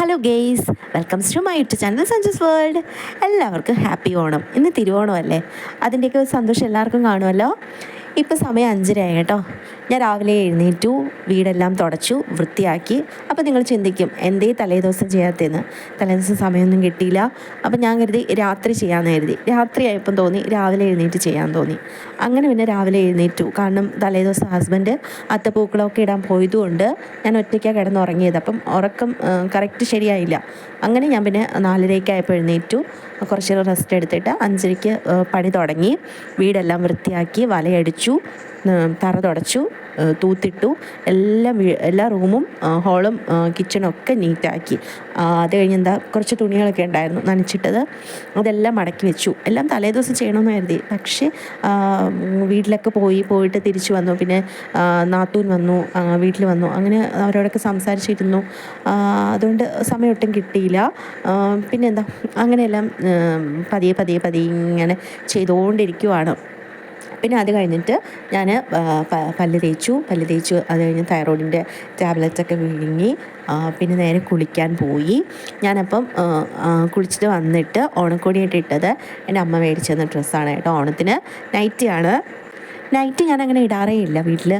Hello guys welcome to my YouTube channel Sanjas world എല്ലാവർക്കും happy Onam. ഇന്ന് തിരുവോണമല്ലേ? അതിന്റെയൊക്കെ ഒരു സന്തോഷം എല്ലാവർക്കും കാണുമല്ലോ. ഇപ്പോൾ സമയം അഞ്ചരയായി കേട്ടോ. ഞാൻ രാവിലെ എഴുന്നേറ്റു വീടെല്ലാം തുടച്ചു വൃത്തിയാക്കി. അപ്പോൾ നിങ്ങൾ ചിന്തിക്കും എന്തേ തലേദിവസം ചെയ്യാത്തതെന്ന്. തലേദിവസം സമയമൊന്നും കിട്ടിയില്ല. അപ്പോൾ ഞാൻ കരുതി രാത്രി ചെയ്യാമെന്ന് കരുതി. രാത്രി ആയപ്പം തോന്നി രാവിലെ എഴുന്നേറ്റ് ചെയ്യാൻ തോന്നി. അങ്ങനെ പിന്നെ രാവിലെ എഴുന്നേറ്റു. കാരണം തലേദിവസം ഹസ്ബൻഡ് അത്തപ്പൂക്കളമൊക്കെ ഇടാൻ പോയതുകൊണ്ട് ഞാൻ ഒറ്റയ്ക്കാണ് കിടന്നുറങ്ങിയത്. അപ്പം ഉറക്കം കറക്റ്റ് ശരിയായില്ല. അങ്ങനെ ഞാൻ പിന്നെ നാലരയ്ക്കായപ്പോൾ എഴുന്നേറ്റു. കുറച്ച് റെസ്റ്റ് എടുത്തിട്ട് അഞ്ചരയ്ക്ക് പണി തുടങ്ങി. വീടെല്ലാം വൃത്തിയാക്കി വലയടിച്ചു. ഏഹ്, തറ തുടച്ചു തൂത്തിട്ടു എല്ലാ എല്ലാ റൂമും ഹോളും കിച്ചണൊക്കെ നീറ്റാക്കി അത് കഴിഞ്ഞ് എന്താ കുറച്ച് തുണികളൊക്കെ ഉണ്ടായിരുന്നു നനച്ചിട്ടത്. അതെല്ലാം മടക്കി വെച്ചു. എല്ലാം തലേദിവസം ചെയ്യണമെന്ന് കരുതി. പക്ഷേ വീട്ടിലൊക്കെ പോയി പോയിട്ട് തിരിച്ചു വന്നു. പിന്നെ നാത്തൂൻ വന്നു വീട്ടിൽ വന്നു. അങ്ങനെ അവരോടൊക്കെ സംസാരിച്ചിരുന്നു. അതുകൊണ്ട് സമയം ഒട്ടും കിട്ടിയില്ല. പിന്നെന്താ അങ്ങനെയെല്ലാം പതിയെ പതിയെ പതിയെ ഇങ്ങനെ ചെയ്തുകൊണ്ടിരിക്കുവാണ് പിന്നെ അത് കഴിഞ്ഞിട്ട് ഞാൻ പല്ല് തേച്ചു. പല്ല് തേച്ചു അത് കഴിഞ്ഞ് തൈറോയിഡിന്റെ ടാബ്ലറ്റൊക്കെ വിഴുങ്ങി പിന്നെ നേരെ കുളിക്കാൻ പോയി. ഞാനപ്പം കുളിച്ചിട്ട് വന്നിട്ട് ഓണക്കോടിയായിട്ട് ഇട്ടത് എന്റെ അമ്മ മേടിച്ചു തന്ന ഡ്രസ്സാണ് കേട്ടോ. ഓണത്തിന് നൈറ്റിയാണ്. നൈറ്റ് ഞാൻ അങ്ങനെ ഇടാറേ ഇല്ല വീട്ടിൽ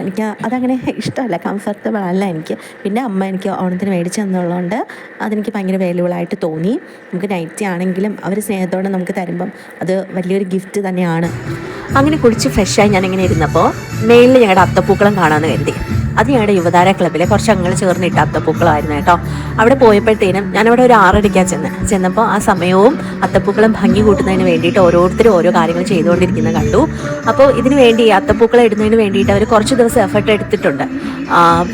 എനിക്ക് അതങ്ങനെ ഇഷ്ടമല്ല കംഫർട്ടബിൾ അല്ല എനിക്ക്. പിന്നെ അമ്മ എനിക്ക് ഓണത്തിന് മേടിച്ചു തന്നുള്ളതുകൊണ്ട് അതെനിക്ക് ഭയങ്കര വാല്യുബിളായിട്ട് തോന്നി. നമുക്ക് നൈറ്റ് ആണെങ്കിലും അവർ സ്നേഹത്തോടെ നമുക്ക് തരുമ്പം അത് വലിയൊരു ഗിഫ്റ്റ് തന്നെയാണ്. അങ്ങനെ കുളിച്ച് ഫ്രഷായി ഞാൻ ഇങ്ങനെ ഇരുന്നപ്പോൾ മെയിലിൽ ഞങ്ങളുടെ അത്തപ്പൂക്കളം കാണാമെന്ന് കരുതി. അത് ഞങ്ങളുടെ യുവതാര ക്ലബ്ബിലെ കുറച്ച് അംഗങ്ങൾ ചേർന്നിട്ട അത്തപ്പൂക്കളമായിരുന്നു കേട്ടോ. അവിടെ പോയപ്പോഴത്തേനും ഞാനവിടെ ഒരു ആറടിക്കാൻ ചെന്ന്. ചെന്നപ്പോൾ ആ സമയവും അത്തപ്പൂക്കളം ഭംഗി കൂട്ടുന്നതിന് വേണ്ടിയിട്ട് ഓരോരുത്തരും ഓരോ കാര്യങ്ങൾ ചെയ്തുകൊണ്ടിരിക്കുന്നത് കണ്ടു. അപ്പോൾ ഇതിന് വേണ്ടി അത്തപ്പൂക്കളം ഇടുന്നതിന് വേണ്ടിയിട്ട് അവർ കുറച്ച് ദിവസം എഫർട്ട് എടുത്തിട്ടുണ്ട്.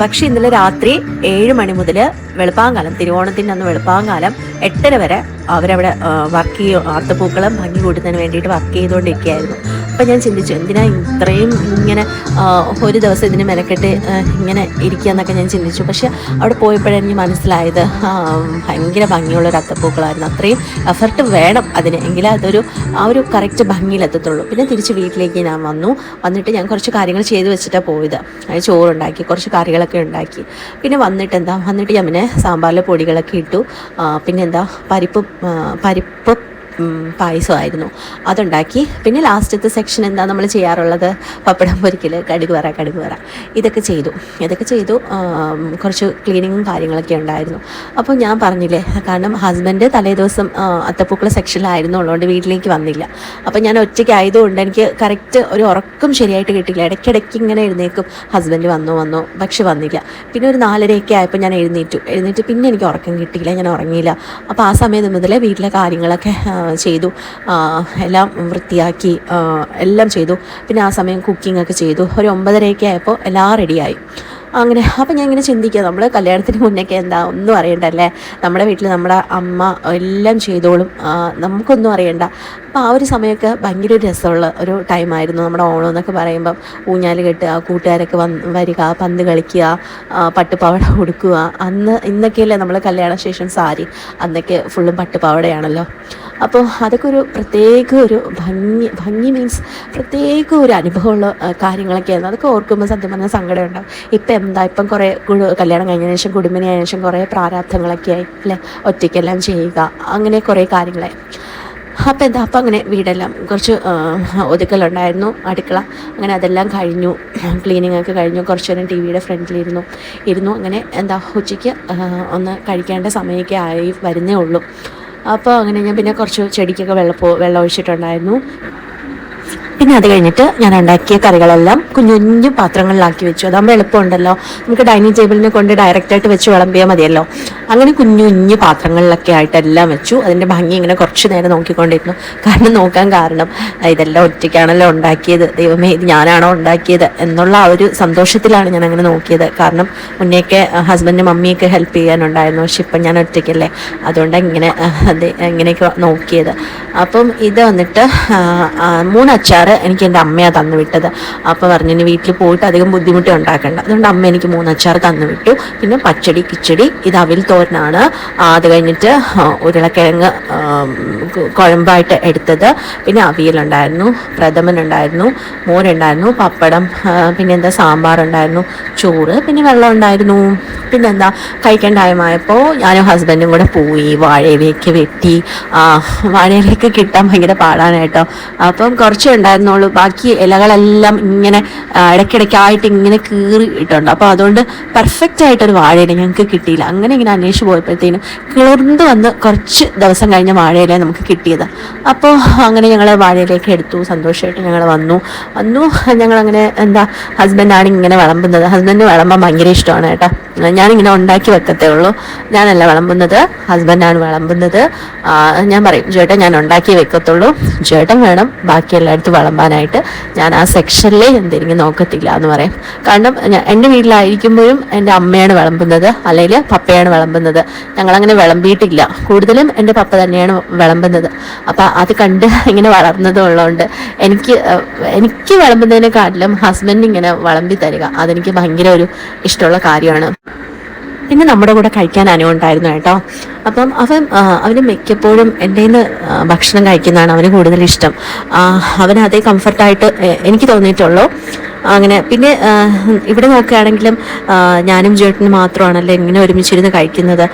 പക്ഷേ ഇന്നലെ രാത്രി ഏഴ് മണി മുതൽ വെളുപ്പാങ്കാലം തിരുവോണത്തിന്റെ അന്ന് വെളുപ്പാങ്കാലം എട്ടര വരെ അവരവിടെ വർക്ക് ചെയ്യും അത്തപ്പൂക്കളം ഭംഗി കൂട്ടുന്നതിന് വേണ്ടിയിട്ട് വർക്ക് ചെയ്തുകൊണ്ടിരിക്കുകയായിരുന്നു. അപ്പം ഞാൻ ചിന്തിച്ചു എന്തിനാ ഇത്രയും ഇങ്ങനെ ഒരു ദിവസം ഇതിന് മെനക്കെട്ട് ഇങ്ങനെ ഇരിക്കുക എന്നൊക്കെ ഞാൻ ചിന്തിച്ചു. പക്ഷേ അവിടെ പോയപ്പോഴാണ് എനിക്ക് മനസ്സിലായത് ഭയങ്കര ഭംഗിയുള്ള ഒരു അത്തപ്പൂക്കളായിരുന്നു. അത്രയും എഫർട്ട് വേണം അതിന്. എങ്കിലേ അതൊരു ആ ഒരു കറക്റ്റ് ഭംഗിയിലെത്തത്തുള്ളൂ പിന്നെ തിരിച്ച് വീട്ടിലേക്ക് ഞാൻ വന്നു. വന്നിട്ട് ഞാൻ കുറച്ച് കാര്യങ്ങൾ ചെയ്ത് വെച്ചിട്ടാണ് പോയത്. അതിന് ചോറുണ്ടാക്കി കുറച്ച് കറികളൊക്കെ ഉണ്ടാക്കി. പിന്നെ വന്നിട്ട് എന്താ വന്നിട്ട് ഞാൻ പിന്നെ സാമ്പാറിലെ പൊടികളൊക്കെ ഇട്ടു. പിന്നെ എന്താ പരിപ്പ് പരിപ്പ് പായസമായിരുന്നു. അതുണ്ടാക്കി. പിന്നെ ലാസ്റ്റത്തെ സെക്ഷൻ എന്താ നമ്മൾ ചെയ്യാറുള്ളത്? പപ്പടം പൊരിക്കൽ കടുക് വറ കടുക് വറ ഇതൊക്കെ ചെയ്തു. ഇതൊക്കെ ചെയ്തു കുറച്ച് ക്ലീനിങ്ങും കാര്യങ്ങളൊക്കെ ഉണ്ടായിരുന്നു. അപ്പോൾ ഞാൻ പറഞ്ഞില്ലേ കാരണം ഹസ്ബൻഡ് തലേദിവസം ദിവസം അത്തപ്പൂക്കള സെക്ഷനിലായിരുന്നു ഉള്ളതുകൊണ്ട് വീട്ടിലേക്ക് വന്നില്ല. അപ്പോൾ ഞാൻ ഒറ്റയ്ക്ക് ആയതുകൊണ്ട് എനിക്ക് കറക്റ്റ് ഒരു ഉറക്കം ശരിയായിട്ട് കിട്ടില്ല ഇടയ്ക്കിടയ്ക്ക് ഇങ്ങനെ എഴുന്നേക്കും ഹസ്ബൻഡ് വന്നു വന്നു പക്ഷെ വന്നില്ല. പിന്നെ ഒരു നാലരയൊക്കെ ആയപ്പോൾ ഞാൻ എഴുന്നേറ്റു. എഴുന്നേറ്റ് പിന്നെ എനിക്ക് ഉറക്കം കിട്ടിയില്ല. ഞാൻ ഉറങ്ങിയില്ല. അപ്പോൾ ആ സമയത്ത് മുതലേ വീട്ടിലെ കാര്യങ്ങളൊക്കെ ചെയ്തു. എല്ലാം വൃത്തിയാക്കി എല്ലാം ചെയ്തു. പിന്നെ ആ സമയം കുക്കിംഗ് ഒക്കെ ചെയ്തു. ഒരു ഒമ്പതരയൊക്കെ ആയപ്പോൾ എല്ലാം റെഡിയായി അങ്ങനെ അപ്പം ഞാൻ ഇങ്ങനെ ചിന്തിക്കുക. നമ്മൾ കല്യാണത്തിന് മുന്നേക്കെ എന്താ ഒന്നും അറിയണ്ടല്ലേ? നമ്മുടെ വീട്ടിൽ നമ്മുടെ അമ്മ എല്ലാം ചെയ്തോളും. നമുക്കൊന്നും അറിയണ്ട. അപ്പോൾ ആ ഒരു സമയമൊക്കെ ഭയങ്കര രസമുള്ള ഒരു ടൈമായിരുന്നു നമ്മുടെ ഓണം എന്നൊക്കെ പറയുമ്പം. ഊഞ്ഞാൽ കെട്ടുക കൂട്ടുകാരൊക്കെ വന്ന് വരിക പന്ത് കളിക്കുക പട്ടുപാവട കൊടുക്കുക അന്ന് ഇന്നൊക്കെയല്ലേ നമ്മൾ കല്യാണ ശേഷം സാരി അന്നൊക്കെ ഫുള്ളും പട്ടുപാവടയാണല്ലോ. അപ്പോൾ അതൊക്കെ ഒരു പ്രത്യേക ഒരു ഭംഗി ഭംഗി മീൻസ് പ്രത്യേക ഒരു അനുഭവമുള്ള കാര്യങ്ങളൊക്കെയായിരുന്നു. അതൊക്കെ ഓർക്കുമ്പോൾ സത്യം പറഞ്ഞാൽ സങ്കടം ഉണ്ടാവും ഇപ്പം എന്താ ഇപ്പം കുറേ കല്യാണം കഴിഞ്ഞതിന് ശേഷം കുടുംബിനായതിനു ശേഷം കുറേ പ്രാരാബ്ധങ്ങളൊക്കെ ആയി അല്ലേ? ഒറ്റയ്ക്കെല്ലാം ചെയ്യുക അങ്ങനെ കുറേ കാര്യങ്ങളായി. അപ്പം എന്താ അപ്പം അങ്ങനെ വീടെല്ലാം കുറച്ച് ഒതുക്കലുണ്ടായിരുന്നു അടുക്കള അങ്ങനെ അതെല്ലാം കഴിഞ്ഞു ക്ലീനിങ് ഒക്കെ കഴിഞ്ഞു കുറച്ച് നേരം ടി വിയുടെ ഫ്രണ്ടിലിരുന്നു ഇരുന്നു അങ്ങനെ എന്താ ഉച്ചയ്ക്ക് ഒന്ന് കഴിക്കേണ്ട സമയമൊക്കെ ആയി വരുന്നേ ഉള്ളൂ. അപ്പോൾ അങ്ങനെ ഞാൻ പിന്നെ കുറച്ച് ചെടിക്കൊക്കെ വെള്ളപ്പോ വെള്ളം ഒഴിച്ചിട്ടുണ്ടായിരുന്നു. പിന്നെ അത് കഴിഞ്ഞിട്ട് ഞാൻ ഉണ്ടാക്കിയ കറികളെല്ലാം കുഞ്ഞു കുഞ്ഞു പാത്രങ്ങളിലാക്കി വെച്ചു. അതാകുമ്പോൾ എളുപ്പമുണ്ടല്ലോ. നമുക്ക് ഡൈനിങ് ടേബിളിനെ കൊണ്ട് ഡയറക്റ്റായിട്ട് വെച്ച് വിളമ്പിയാൽ മതിയല്ലോ. അങ്ങനെ കുഞ്ഞു കുഞ്ഞു പാത്രങ്ങളിലൊക്കെ ആയിട്ട് എല്ലാം വെച്ചു. അതിന്റെ ഭംഗി ഇങ്ങനെ കുറച്ച് നേരം നോക്കിക്കൊണ്ടിരുന്നു. കാരണം നോക്കാൻ കാരണം ഇതെല്ലാം ഒറ്റയ്ക്കാണല്ലോ ഉണ്ടാക്കിയത്. ദൈവമേ ഇത് ഞാനാണോ ഉണ്ടാക്കിയത് എന്നുള്ള ആ ഒരു സന്തോഷത്തിലാണ് ഞാൻ അങ്ങനെ നോക്കിയത്. കാരണം മുന്നേക്കെ ഹസ്ബൻഡ് മമ്മിയൊക്കെ ഹെൽപ്പ് ചെയ്യാനുണ്ടായിരുന്നു. പക്ഷെ ഇപ്പം ഞാൻ ഒറ്റയ്ക്കല്ലേ. അതുകൊണ്ട് ഇങ്ങനെ ഇങ്ങനെയൊക്കെ നോക്കിയത്. അപ്പം ഇത് വന്നിട്ട് മൂന്ന് അച്ചാർ എനിക്ക് എന്റെ അമ്മയാണ് തന്നു വിട്ടത്. അപ്പോൾ പറഞ്ഞു ഇനി വീട്ടിൽ പോയിട്ട് അധികം ബുദ്ധിമുട്ട് ഉണ്ടാക്കേണ്ട. അതുകൊണ്ട് അമ്മ എനിക്ക് മൂന്ന് അച്ചാർ തന്നു വിട്ടു. പിന്നെ പച്ചടി കിച്ചടി ഇത് അവിൽ തോരനാണ് അത് കഴിഞ്ഞിട്ട് ഉരുളക്കിഴങ്ങ് കുഴമ്പായിട്ട് എടുത്തത്. പിന്നെ അവിയലുണ്ടായിരുന്നു പ്രഥമനുണ്ടായിരുന്നു മോരുണ്ടായിരുന്നു പപ്പടം പിന്നെന്താ സാമ്പാറുണ്ടായിരുന്നു ചോറ് പിന്നെ വെള്ളം ഉണ്ടായിരുന്നു പിന്നെ എന്താ കഴിക്കാൻ ടൈമായപ്പോൾ ഞാനും ഹസ്ബൻഡും കൂടെ പോയി വാഴയിലേക്ക് വെട്ടി. വാഴയിലേക്ക് കിട്ടാൻ ഭയങ്കര പാടാണ് കേട്ടോ. അപ്പം കുറച്ചേ ഉണ്ടായിരുന്നുള്ളൂ. ബാക്കി ഇലകളെല്ലാം ഇങ്ങനെ ഇടയ്ക്കിടയ്ക്കായിട്ട് ഇങ്ങനെ കീറി ഇട്ടുണ്ട്. അപ്പോൾ അതുകൊണ്ട് പെർഫെക്റ്റ് ആയിട്ടൊരു വാഴയില ഞങ്ങൾക്ക് കിട്ടിയില്ല. അങ്ങനെ ഇങ്ങനെ അന്വേഷിച്ച് പോയപ്പോഴത്തേനും കിളർന്ന് വന്ന് കുറച്ച് ദിവസം കഴിഞ്ഞ വാഴയില നമുക്ക് കിട്ടിയത്. അപ്പോൾ അങ്ങനെ ഞങ്ങൾ വാഴയിലേക്ക് എടുത്തു. സന്തോഷമായിട്ട് ഞങ്ങൾ വന്നു. വന്നു. ഞങ്ങളങ്ങനെ എന്താ ഹസ്ബൻഡാണ് ഇങ്ങനെ വിളമ്പുന്നത്. ഹസ്ബൻഡ് വിളമ്പാൻ ഭയങ്കര ഇഷ്ടമാണ് കേട്ടോ. ഞാനിങ്ങനെ ഉണ്ടാക്കി വെക്കത്തേ ഉള്ളൂ. ഞാനല്ല വിളമ്പുന്നത്. ഹസ്ബൻഡാണ് വിളമ്പുന്നത്. ഞാൻ പറയും ചേട്ടൻ ഞാൻ ഉണ്ടാക്കി വെക്കത്തുള്ളൂ. ചേട്ടൻ വേണം ബാക്കി എല്ലായിടത്തും വിളമ്പാനായിട്ട്. ഞാൻ ആ സെക്ഷനിലേ എന്തെങ്കിലും നോക്കത്തില്ല എന്ന് പറയും. കാരണം എന്റെ വീട്ടിലായിരിക്കുമ്പോഴും എന്റെ അമ്മയാണ് വിളമ്പുന്നത്. അല്ലെങ്കിൽ പപ്പയാണ് വിളമ്പുന്നത്. ഞങ്ങളങ്ങനെ വിളമ്പിയിട്ടില്ല. കൂടുതലും എന്റെ പപ്പ തന്നെയാണ് വിളമ്പുന്നത്. അപ്പം അത് കണ്ട് ഇങ്ങനെ വളർന്നതും ഉള്ളതുകൊണ്ട് എനിക്ക് എനിക്ക് വിളമ്പുന്നതിനെക്കാട്ടിലും ഹസ്ബൻഡ് ഇങ്ങനെ വിളമ്പി തരിക അതെനിക്ക് ഭയങ്കര ഒരു ഇഷ്ടമുള്ള കാര്യമാണ്. പിന്നെ നമ്മുടെ കൂടെ കഴിക്കാൻ അനു ഉണ്ടായിരുന്നു കേട്ടോ. അപ്പം അവൻ അവന് മിക്കപ്പോഴും എന്റെ നിന്ന് ഭക്ഷണം കഴിക്കുന്നതാണ് അവന് കൂടുതൽ ഇഷ്ടം അവൻ അതേ കംഫർട്ടായിട്ട് എനിക്ക് തോന്നിയിട്ടുള്ളൂ. അങ്ങനെ. പിന്നെ ഇവിടെ നോക്കുകയാണെങ്കിലും ഞാനും ചേട്ടനും മാത്രമാണല്ലോ എങ്ങനെ ഒരുമിച്ചിരുന്ന് കഴിക്കുന്നത്.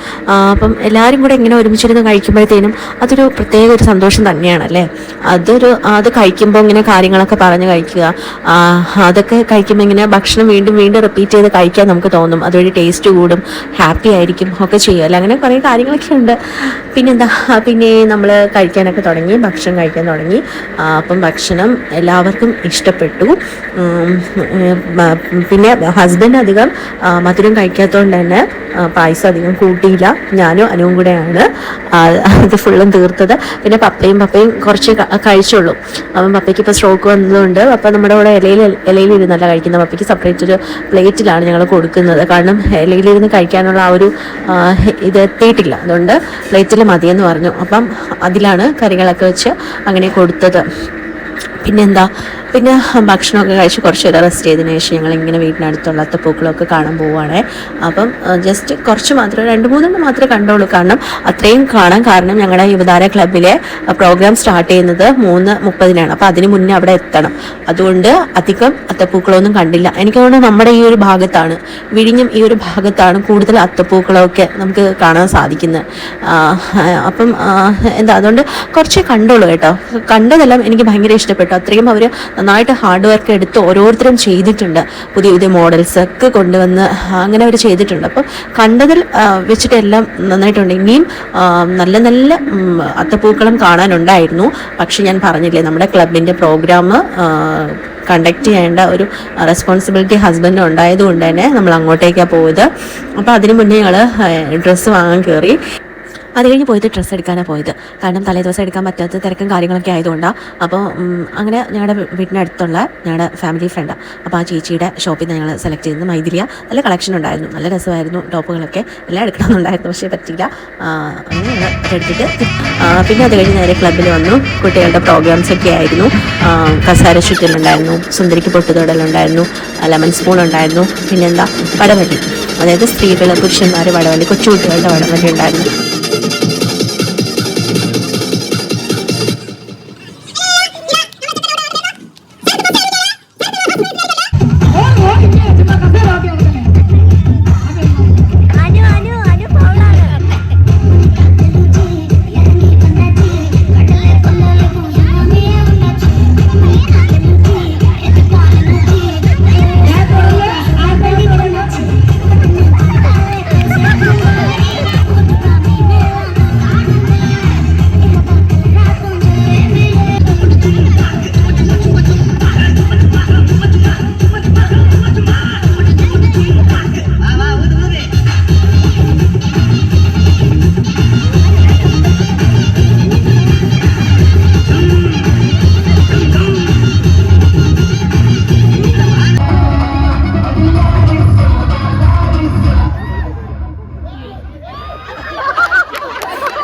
അപ്പം എല്ലാവരും കൂടെ എങ്ങനെ ഒരുമിച്ചിരുന്ന് കഴിക്കുമ്പോഴത്തേനും അതൊരു പ്രത്യേക ഒരു സന്തോഷം തന്നെയാണല്ലേ? അതൊരു അത് കഴിക്കുമ്പോൾ ഇങ്ങനെ കാര്യങ്ങളൊക്കെ പറഞ്ഞ് കഴിക്കുക. അതൊക്കെ കഴിക്കുമ്പോൾ ഇങ്ങനെ ഭക്ഷണം വീണ്ടും വീണ്ടും റിപ്പീറ്റ് ചെയ്ത് കഴിക്കാൻ നമുക്ക് തോന്നും. അതുവഴി ടേസ്റ്റ് കൂടും ഹാപ്പി ആയിരിക്കും ഒക്കെ ചെയ്യുമല്ലോ അങ്ങനെ കുറേ കാര്യങ്ങളൊക്കെ ഉണ്ട്. പിന്നെന്താ? പിന്നെ നമ്മൾ കഴിക്കാനൊക്കെ തുടങ്ങി ഭക്ഷണം കഴിക്കാൻ തുടങ്ങി. അപ്പം ഭക്ഷണം എല്ലാവർക്കും ഇഷ്ടപ്പെട്ടു. പിന്നെ ഹസ്ബൻഡ് അധികം മധുരം കഴിക്കാത്തതുകൊണ്ട് തന്നെ പായസം അധികം കൂട്ടിയില്ല. ഞാനും അനുവും കൂടെയാണ്. അത് ഫുള്ളും തീർത്തത്. പിന്നെ പപ്പയും പപ്പയും കുറച്ച് കഴിച്ചുള്ളൂ അപ്പം പപ്പയ്ക്ക് ഇപ്പോൾ സ്ട്രോക്ക് വന്നതുകൊണ്ട് പപ്പ നമ്മുടെ കൂടെ ഇലയിൽ ഇലയിലിരുന്നല്ല കഴിക്കുന്നത്. പപ്പയ്ക്ക് സെപ്പറേറ്റ് ഒരു പ്ലേറ്റിലാണ് ഞങ്ങൾ കൊടുക്കുന്നത്. കാരണം ഇലയിലിരുന്ന് കഴിക്കാനുള്ള ആ ഒരു ഇത് എത്തിയിട്ടില്ല. അതുകൊണ്ട് പ്ലേറ്റിൽ മതിയെന്ന് പറഞ്ഞു. അപ്പം അതിലാണ് കറികളൊക്കെ വെച്ച് അങ്ങനെ കൊടുത്തത്. പിന്നെന്താ? പിന്നെ ഭക്ഷണമൊക്കെ കഴിച്ച് കുറച്ച് നേരം റെസ്റ്റ് ചെയ്തതിന് ശേഷം ഞങ്ങൾ ഇങ്ങനെ വീടിനടുത്തുള്ള അത്തപ്പൂക്കളൊക്കെ കാണാൻ പോവുകയാണ്. അപ്പം ജസ്റ്റ് കുറച്ച് മാത്രം രണ്ട് മൂന്നെണ്ണം മാത്രമേ കണ്ടുള്ളൂ. കാരണം അത്രയും കാണാൻ കാരണം ഞങ്ങളുടെ യുവതാര ക്ലബിലെ പ്രോഗ്രാം സ്റ്റാർട്ട് ചെയ്യുന്നത് മൂന്ന് മുപ്പതിനാണ്. അപ്പോൾ അതിന് മുന്നേ അവിടെ എത്തണം. അതുകൊണ്ട് അധികം അത്തപ്പൂക്കളൊന്നും കണ്ടില്ല. എനിക്ക് തോന്നുന്നു നമ്മുടെ ഈ ഒരു ഭാഗത്താണ് വിഴിഞ്ഞും ഈ ഒരു ഭാഗത്താണ് കൂടുതൽ അത്തപ്പൂക്കളൊക്കെ നമുക്ക് കാണാൻ സാധിക്കുന്നത്. അപ്പം എന്താ അതുകൊണ്ട് കുറച്ച് കണ്ടോളൂ കേട്ടോ. കണ്ടതെല്ലാം എനിക്ക് ഭയങ്കര ഇഷ്ടപ്പെട്ടു. അത്രയും അവർ നന്നായിട്ട് ഹാർഡ് വർക്ക് എടുത്ത് ഓരോരുത്തരും ചെയ്തിട്ടുണ്ട്. പുതിയ പുതിയ മോഡൽസ് ഒക്കെ കൊണ്ടുവന്ന് അങ്ങനെ അവർ ചെയ്തിട്ടുണ്ട്. അപ്പം കണ്ടതിൽ വെച്ചിട്ട് എല്ലാം നന്നായിട്ടുണ്ട്. ഇനിയും നല്ല നല്ല അത്തപ്പൂക്കളം കാണാനുണ്ടായിരുന്നു. പക്ഷെ ഞാൻ പറഞ്ഞില്ലേ നമ്മുടെ ക്ലബിന്റെ പ്രോഗ്രാം കണ്ടക്ട് ചെയ്യേണ്ട ഒരു റെസ്പോൺസിബിലിറ്റി ഹസ്ബൻഡ് ഉണ്ടായതുകൊണ്ട് തന്നെ നമ്മൾ അങ്ങോട്ടേക്കാണ് പോയത്. അപ്പോൾ അതിനു മുന്നേ ഞങ്ങൾ ഡ്രസ്സ് വാങ്ങാൻ കയറി അത് കഴിഞ്ഞ് പോയിട്ട് ഡ്രസ്സ് എടുക്കാനാണ് പോയത്. കാരണം തലേ ദിവസം എടുക്കാൻ പറ്റാത്ത തിരക്കും കാര്യങ്ങളൊക്കെ ആയതുകൊണ്ടാണ് അപ്പോൾ അങ്ങനെ ഞങ്ങളുടെ വീടിനടുത്തുള്ള ഞങ്ങളുടെ ഫാമിലി ഫ്രണ്ടാണ് അപ്പോൾ ആ. ചേച്ചിയുടെ ഷോപ്പിൽ നിന്ന് ഞങ്ങൾ സെലക്ട് ചെയ്തത് മൈതിരിയ. നല്ല കളക്ഷൻ ഉണ്ടായിരുന്നു. നല്ല രസമായിരുന്നു ടോപ്പുകളൊക്കെ. എല്ലാം എടുക്കണമെന്നുണ്ടായിരുന്നു. പക്ഷേ പറ്റില്ല അങ്ങനെ എടുത്തിട്ട്. പിന്നെ അത് കഴിഞ്ഞ് നേരെ ക്ലബ്ബിൽ വന്നു. കുട്ടികളുടെ പ്രോഗ്രാംസ് ഒക്കെ ആയിരുന്നു. കസാര ചുറ്റലുണ്ടായിരുന്നു. സുന്ദരിക്ക് പൊട്ടുതൊടലുണ്ടായിരുന്നു ലെമൺ സ്പൂൺ ഉണ്ടായിരുന്നു. പിന്നെന്താ? വടവലി അതായത് സ്ത്രീകൾ പുരുഷന്മാർ വടവലി കൊച്ചുകുട്ടികളുടെ വടവലി ഉണ്ടായിരുന്നു.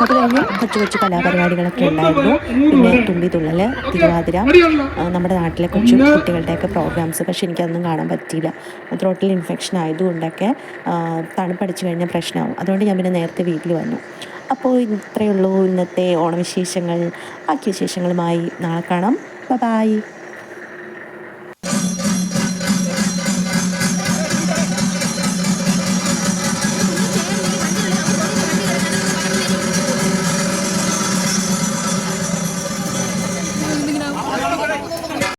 അത് കഴിഞ്ഞ് കൊച്ചു കൊച്ചു കലാപരിപാടികളൊക്കെ ഉണ്ടായിരുന്നു. പിന്നെ തുള്ളി തുള്ളൽ തിരുവാതിര നമ്മുടെ നാട്ടിലെ കൊച്ചു കുട്ടികളുടെയൊക്കെ പ്രോഗ്രാംസ് പക്ഷെ എനിക്കതൊന്നും കാണാൻ പറ്റിയില്ല. ത്രോട്ടിൽ ഇൻഫെക്ഷൻ ആയതുകൊണ്ടൊക്കെ തണുപ്പടിച്ചു കഴിഞ്ഞാൽ പ്രശ്നമാവും. അതുകൊണ്ട് ഞാൻ പിന്നെ നേരത്തെ വീട്ടിൽ വന്നു. അപ്പോൾ ഇത്രയേ ഉള്ളൂ ഇന്നത്തെ ഓണവിശേഷങ്ങൾ. ബാക്കി വിശേഷങ്ങളുമായി നാളെ കാണാം. ബൈ